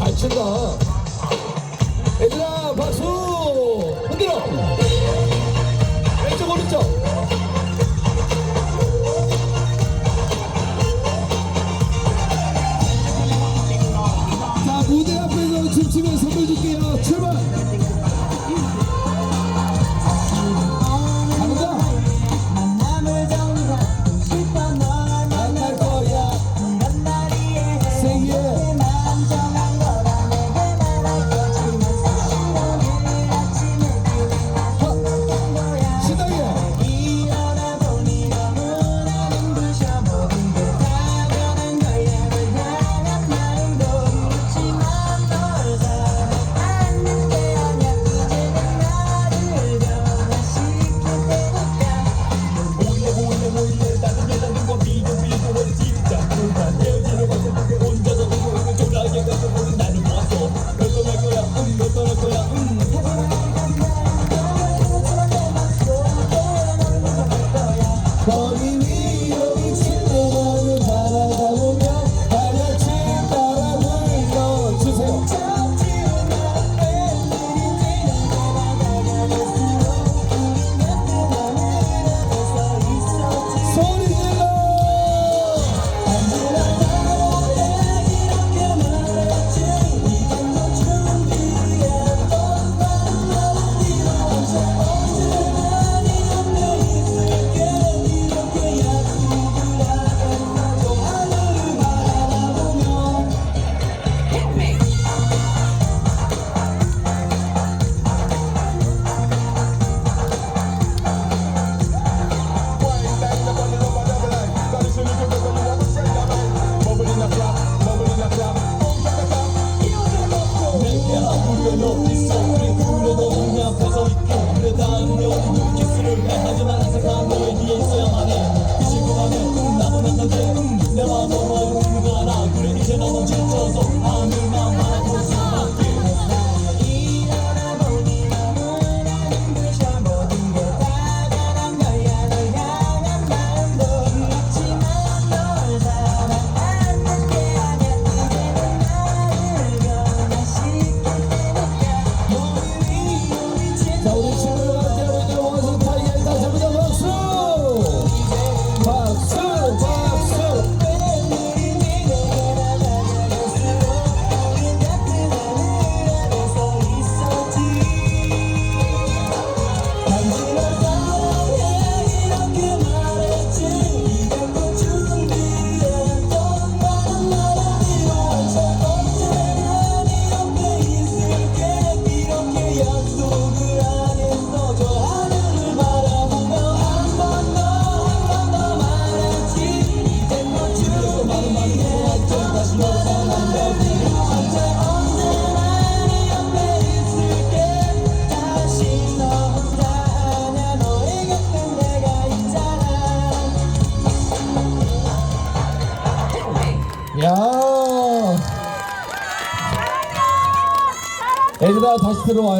잘 친다. 얘들아, 박수! 흔들어! 왼쪽, 오른쪽! 자, 무대 앞에서 춤추면 선물 줄게요. 출발! 있어 우린 그래도 그냥 벗어 있고 그래 다른 여인들 키스를 해 하지만 항상 난 너의 뒤에 있어야만 해 그 시구 안에 음 나도 나한테 내 마음 너만 웃는 거 야. 애들아 다시 들어와.